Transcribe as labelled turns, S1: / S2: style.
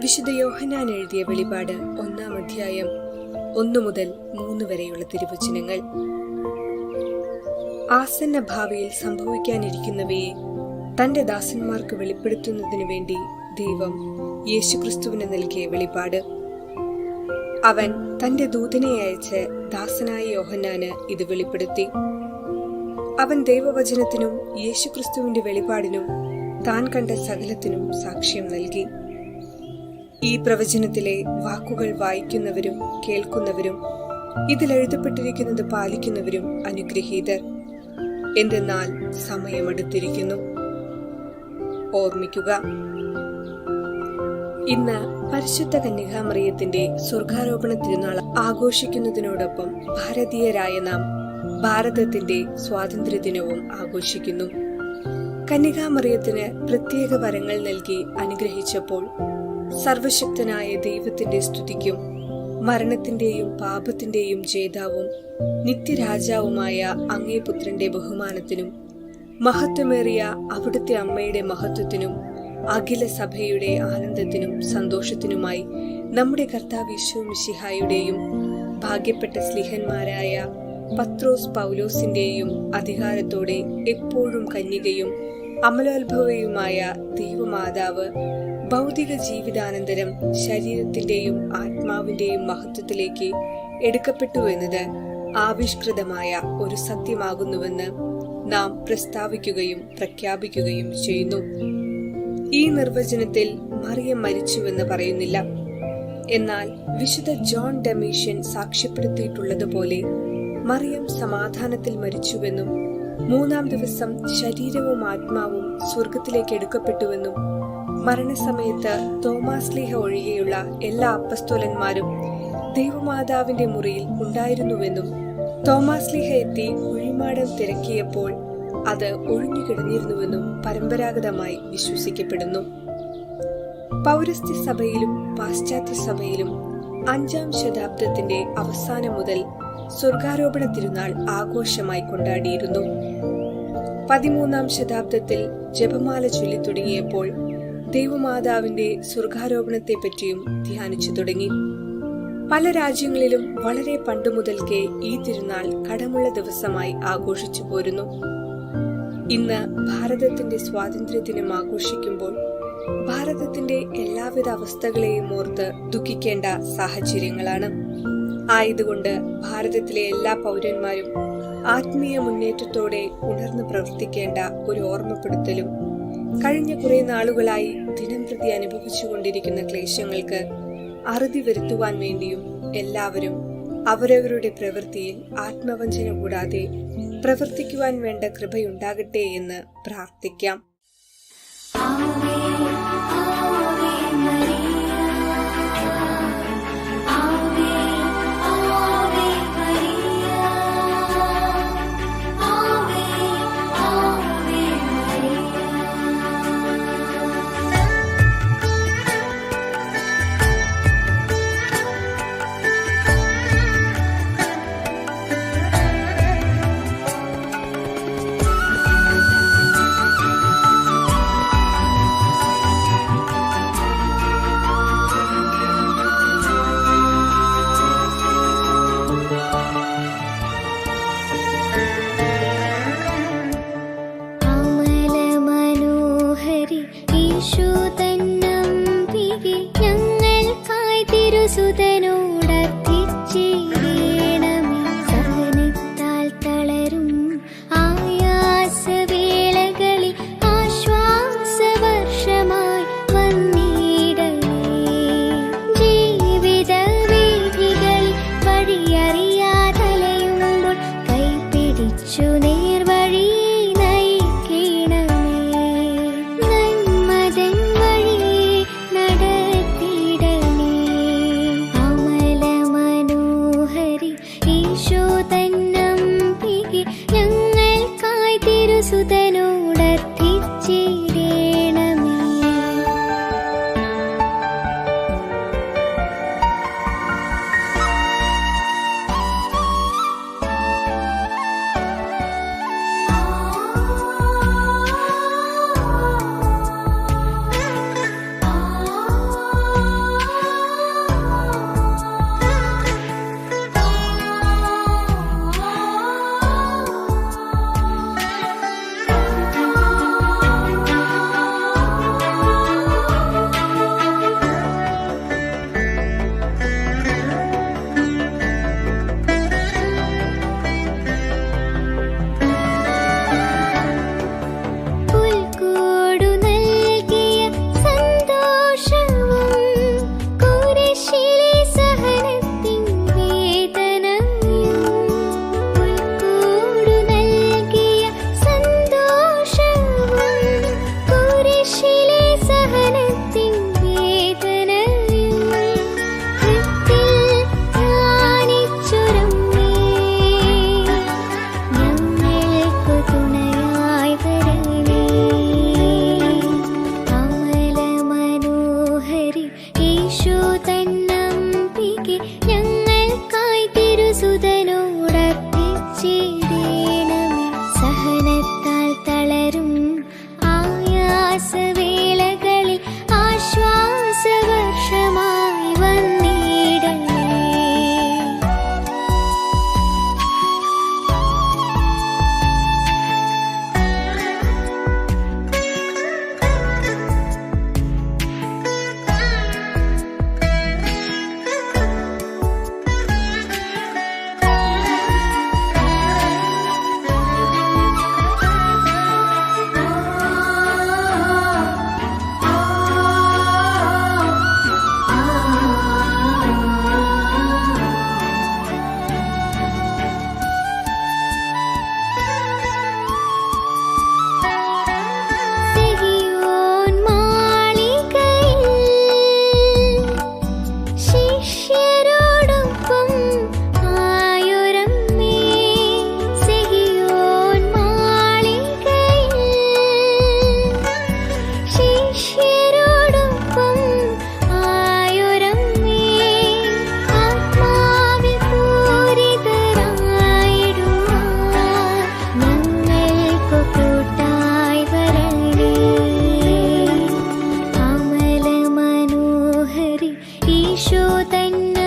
S1: വിശുദ്ധ യോഹനാൻ എഴുതിയ വെളിപാട് ഒന്നാം അധ്യായം ഒന്നു മുതൽ മൂന്ന് വരെയുള്ള തിരുവചനങ്ങൾ. ആസന്ന ഭാവിയിൽ സംഭവിക്കാനിരിക്കുന്നവയെ തന്റെ ദാസന്മാർക്ക് വെളിപ്പെടുത്തുന്നതിനു വേണ്ടി ദൈവം യേശുക്രിസ്തുവിന് നൽകിയ വെളിപാട്. അവൻ തന്റെ ദൂതനെ അയച്ച് ദാസനായ യോഹന്നാന് ഇത് വെളിപ്പെടുത്തി. അവൻ ദൈവവചനത്തിനും യേശുക്രിസ്തുവിന്റെ വെളിപാടിനും താൻ കണ്ട സകലത്തിനും സാക്ഷ്യം നൽകി. ഈ പ്രവചനത്തിലെ വാക്കുകൾ വായിക്കുന്നവരും കേൾക്കുന്നവരും ഇതിൽ എഴുതപ്പെട്ടിരിക്കുന്നത് പാലിക്കുന്നവരും അനുഗ്രഹീതർ. എന്തെന്നാൽ സമയമെടുത്തിരിക്കുന്നു. ഓർമ്മിക്കുക. ഇന്ന് പരിശുദ്ധ കന്യകാമറിയത്തിന്റെ സ്വർഗാരോപണ തിരുനാൾ ആഘോഷിക്കുന്നതിനോടൊപ്പം ഭാരതീയരായ നാം ഭാരതത്തിന്റെ സ്വാതന്ത്ര്യ ദിനവും ആഘോഷിക്കുന്നു. കന്യകാമറിയത്തിന് പ്രത്യേക വരങ്ങൾ നൽകി അനുഗ്രഹിച്ചപ്പോൾ സർവശക്തനായ ദൈവത്തിന്റെ സ്തുതിക്കും മരണത്തിന്റെയും പാപത്തിന്റെയും ജേതാവും നിത്യരാജാവുമായ അങ്ങേപുത്രന്റെ ബഹുമാനത്തിനും മഹത്വമേറിയ അവിടുത്തെ അമ്മയുടെ മഹത്വത്തിനും അഖില സഭയുടെ ആനന്ദത്തിനും സന്തോഷത്തിനുമായി നമ്മുടെ കർത്താവ് യേശു മിശിഹായുടെയും ഭാഗ്യപ്പെട്ട സ്ലിഹന്മാരായ പത്രോസ് പൗലോസിന്റെയും അധികാരത്തോടെ എപ്പോഴും കന്യകയും അമലോത്ഭവയുമായ ദൈവമാതാവ് ഭൗതിക ജീവിതാനന്തരം ശരീരത്തിന്റെയും ആത്മാവിന്റെയും മഹത്വത്തിലേക്ക് എടുക്കപ്പെട്ടു എന്നത് ആവിഷ്കൃതമായ ഒരു സത്യമാകുന്നുവെന്ന് നാം പ്രസ്താവിക്കുകയും പ്രഖ്യാപിക്കുകയും ചെയ്യുന്നു. ഈ നിർവചനത്തിൽ മറിയം മരിച്ചുവെന്ന് പറയുന്നില്ല. എന്നാൽ വിശുദ്ധ ജോൺ ഡെമീഷ്യൻ സാക്ഷ്യപ്പെടുത്തിയിട്ടുള്ളതുപോലെ മറിയം സമാധാനത്തിൽ മരിച്ചുവെന്നും മൂന്നാം ദിവസം ശരീരവും ആത്മാവും സ്വർഗത്തിലേക്ക് എടുക്കപ്പെട്ടുവെന്നും മരണസമയത്ത് തോമാസ് ലീഹ ഒഴികെയുള്ള എല്ലാ അപ്പസ്തോലന്മാരും ദൈവമാതാവിന്റെ മുറിയിൽ ഉണ്ടായിരുന്നുവെന്നും തോമാസ് ലീഹ എത്തി കുഴിമാടം തിരക്കിയപ്പോൾ അത് ഒഴിഞ്ഞുകിടന്നിരുന്നുവെന്നും പരമ്പരാഗതമായി വിശ്വസിക്കപ്പെടുന്നു. പൗരസ്ത്യ സഭയിലും പാശ്ചാത്യ സഭയിലും അഞ്ചാം ശതാബ്ദത്തിന്റെ അവസാനം മുതൽ സ്വർഗാരോപണ തിരുനാൾ ആഘോഷമായി കൊണ്ടാടിയിരുന്നു. പതിമൂന്നാം ശതാബ്ദത്തിൽ ജപമാല ചൊല്ലി തുടങ്ങിയപ്പോൾ ദൈവമാതാവിന്റെ സ്വർഗാരോപണത്തെപ്പറ്റിയും ധ്യാനിച്ചു തുടങ്ങി. പല രാജ്യങ്ങളിലും വളരെ പണ്ടു മുതൽക്കേ ഈ തിരുനാൾ കടമുള്ള ദിവസമായി ആഘോഷിച്ചു പോരുന്നു. ഇന്ന് ഭാരതത്തിന്റെ സ്വാതന്ത്ര്യ ദിനം ആഘോഷിക്കുമ്പോൾ ഭാരതത്തിന്റെ എല്ലാവിധ അവസ്ഥകളെയും ഓർത്ത് ദുഃഖിക്കേണ്ട സാഹചര്യങ്ങളാണ്. ആയതുകൊണ്ട് ഭാരതത്തിലെ എല്ലാ പൗരന്മാരും ആത്മീയ മുന്നേറ്റത്തോടെ ഉണർന്നു പ്രവർത്തിക്കേണ്ട ഒരു ഓർമ്മപ്പെടുത്തലും കഴിഞ്ഞ കുറെ നാളുകളായി ദിനം പ്രതി അനുഭവിച്ചുകൊണ്ടിരിക്കുന്ന ക്ലേശങ്ങൾക്ക് അറുതി വരുത്തുവാൻ വേണ്ടിയും എല്ലാവരും അവരവരുടെ പ്രവൃത്തിയിൽ ആത്മവഞ്ചന കൂടാതെ പ്രവർത്തിക്കുവാൻ വേണ്ട കൃപയുണ്ടാകട്ടെ എന്ന് പ്രാർത്ഥിക്കാം.
S2: शूदन्